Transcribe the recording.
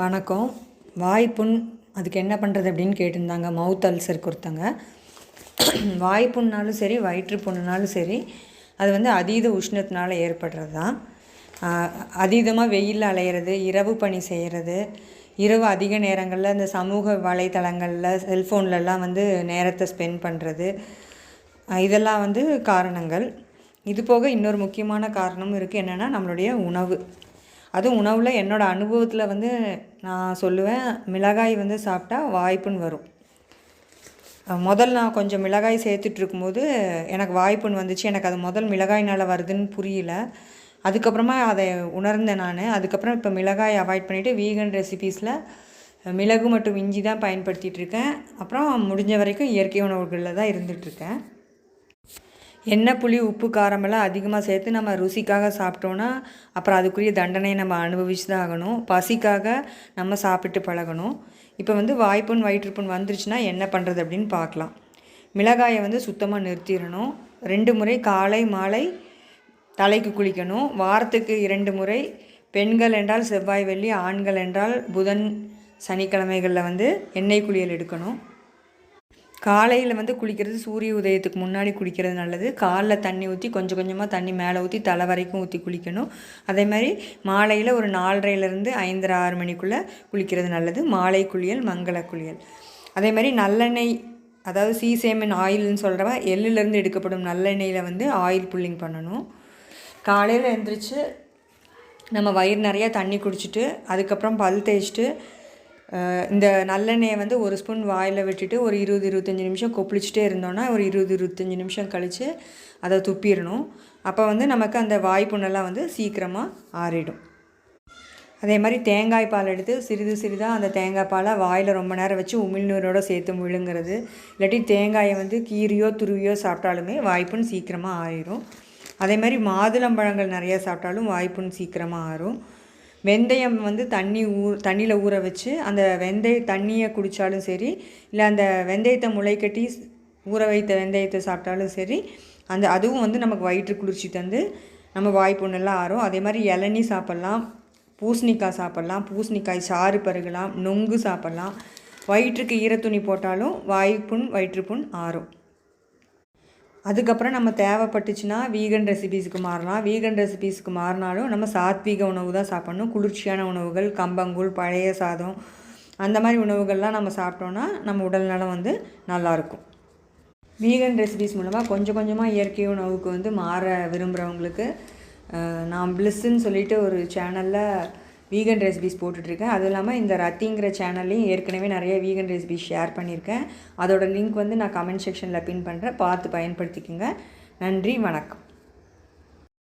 வணக்கம். வாய்ப்புண் அதுக்கு என்ன பண்ணுறது அப்படின்னு கேட்டிருந்தாங்க. மவுத் அல்சருக்கு ஒருத்தங்க வாய்ப்புண்ணாலும் சரி வயிற்றுப்புண்ணுனாலும் சரி அது வந்து அதீத உஷ்ணத்தினால ஏற்படுறது தான். அதீதமாக வெயிலில் அலையிறது இரவு பணி செய்கிறது இரவு அதிக நேரங்களில் இந்த சமூக வலைத்தளங்களில் செல்ஃபோன்லலாம் வந்து நேரத்தை ஸ்பெண்ட் பண்ணுறது இதெல்லாம் வந்து காரணங்கள். இது போக இன்னொரு முக்கியமான காரணமும் இருக்குது என்னென்னா நம்மளுடைய உணவு. அதுவும் உணவில் என்னோடய அனுபவத்தில் வந்து நான் சொல்லுவேன் மிளகாய் வந்து சாப்பிட்டா வாய்ப்புன்னு வரும். முதல் நான் கொஞ்சம் மிளகாய் சேர்த்துட்ருக்கும்போது எனக்கு வாய்ப்புன்னு வந்துச்சு. எனக்கு அது முதல் மிளகாய்னால் வருதுன்னு புரியல. அதுக்கப்புறமா அதை உணர்ந்தேன் நான். அதுக்கப்புறம் இப்போ மிளகாய் அவாய்ட் பண்ணிவிட்டு வீகன் ரெசிபீஸில் மிளகு மற்றும் இஞ்சி தான் பயன்படுத்திகிட்ருக்கேன் அப்புறம் முடிஞ்ச வரைக்கும் இயற்கை உணவுகளில் தான் இருந்துகிட்ருக்கேன் எண்ணெய் புளி உப்பு காரமெல்லாம் அதிகமாக சேர்த்து நம்ம ருசிக்காக சாப்பிட்டோன்னா அப்புறம் அதுக்குரிய தண்டனையை நம்ம அனுபவிச்சு தான் ஆகணும். பசிக்காக நம்ம சாப்பிட்டு பழகணும். இப்போ வந்து வாய்ப்புண் வயிற்றுப்புண் வந்துருச்சுன்னா என்ன பண்ணுறது அப்படின்னு பார்க்கலாம். மிளகாயை வந்து சுத்தமாக நிறுத்திடணும். ரெண்டு முறை காலை மாலை தலைக்கு குளிக்கணும். வாரத்துக்கு இரண்டு முறை பெண்கள் என்றால் செவ்வாய் வெள்ளி ஆண்கள் என்றால் புதன் சனிக்கிழமைகளில் வந்து எண்ணெய் குளியல் எடுக்கணும். காலையில் வந்து குளிக்கிறது சூரிய உதயத்துக்கு முன்னாடி குளிக்கிறது நல்லது. காலில் தண்ணி ஊற்றி கொஞ்சம் கொஞ்சமாக தண்ணி மேலே ஊற்றி தலை வரைக்கும் ஊற்றி குளிக்கணும். அதே மாதிரி மாலையில் ஒரு நாலரையிலேருந்து ஐந்தரை ஆறு மணிக்குள்ளே குளிக்கிறது நல்லது. மாலை குளியல் மங்கள குளியல். அதே மாதிரி நல்லெண்ணெய் அதாவது சீசேமன் ஆயில்னு சொல்கிறவ எள்ளுலேருந்து எடுக்கப்படும் நல்லெண்ணெயில் வந்து ஆயில் புல்லிங் பண்ணணும். காலையில் எழுந்திரிச்சு நம்ம வயிறு நிறையா தண்ணி குடிச்சிட்டு அதுக்கப்புறம் பல் தேய்ச்சிட்டு இந்த நல்லெண்ணெயை வந்து ஒரு ஸ்பூன் வாயில் விட்டுட்டு ஒரு இருபது இருபத்தஞ்சி நிமிஷம் கொப்பளிச்சுட்டே இருந்தோன்னா ஒரு இருபது இருபத்தஞ்சி நிமிஷம் கழித்து அதை துப்பிடணும். அப்போ வந்து நமக்கு அந்த வாய்ப்புண்ணெல்லாம் வந்து சீக்கிரமாக ஆறிடும். அதே மாதிரி தேங்காய் பால் எடுத்து சிறிது சிறிதாக அந்த தேங்காய் பாலை வாயில் ரொம்ப நேரம் வச்சு உமிழ்நீரோடு சேர்த்து முழுங்கிறது. இல்லாட்டி தேங்காயை வந்து கீரியோ துருவியோ சாப்பிட்டாலுமே வாய்ப்புன்னு சீக்கிரமாக ஆறிடும் அதே மாதிரி மாதுளம்பழங்கள் நிறையா சாப்பிட்டாலும் வாய்ப்புன்னு சீக்கிரமாக ஆறும். வெந்தயம் வந்து தண்ணி ஊ தண்ணியில் ஊற வச்சு அந்த வெந்தய தண்ணியை குடித்தாலும் சரி இல்லை அந்த வெந்தயத்தை முளைக்கட்டி ஊற வைத்த வெந்தயத்தை சாப்பிட்டாலும் சரி அந்த அதுவும் வந்து நமக்கு வயிற்று குளிர்ச்சி தந்து நம்ம வாய்ப்புண்ணெல்லாம் ஆறும். அதே மாதிரி இளநி சாப்பிட்லாம் பூசணிக்காய் சாப்பிட்லாம் பூசணிக்காய் சாறு பருகலாம் நொங்கு சாப்பிட்லாம். வயிற்றுக்கு ஈரத்துணி போட்டாலும் வாய்ப்புண் வயிற்றுப்புண் ஆறும். அதுக்கப்புறம் நம்ம தேவைப்பட்டுச்சுன்னா வீகன் ரெசிபீஸுக்கு மாறலாம். வீகன் ரெசிபீஸுக்கு மாறினாலும் நம்ம சாத்வீக உணவு தான் சாப்பிட்ணும். குளிர்ச்சியான உணவுகள் கம்பங்கூழ் பழைய சாதம் அந்த மாதிரி உணவுகள்லாம் நம்ம சாப்பிட்டோன்னா நம்ம உடல் நலம் வந்து நல்லாயிருக்கும் வீகன் ரெசிபீஸ் மூலமாக கொஞ்சம் கொஞ்சமாக இயற்கை உணவுக்கு வந்து மாற விரும்புகிறவங்களுக்கு நான் ப்ளிஸ்ஸுன்னு சொல்லிட்டு ஒரு சேனலில் வீகன் ரெசிபிஸ் போட்டுட்ருக்கேன். அதுவும் இல்லாமல் இந்த ரத்திங்கிற சேனல்லையும் ஏற்கனவே நிறைய வீகன் ரெசிபிஸ் ஷேர் பண்ணியிருக்கேன். அதோடய லிங்க் வந்து நான் கமெண்ட் செக்ஷனில் பின் பண்ணுறேன் பார்த்து பயன்படுத்திக்கோங்க. நன்றி வணக்கம்.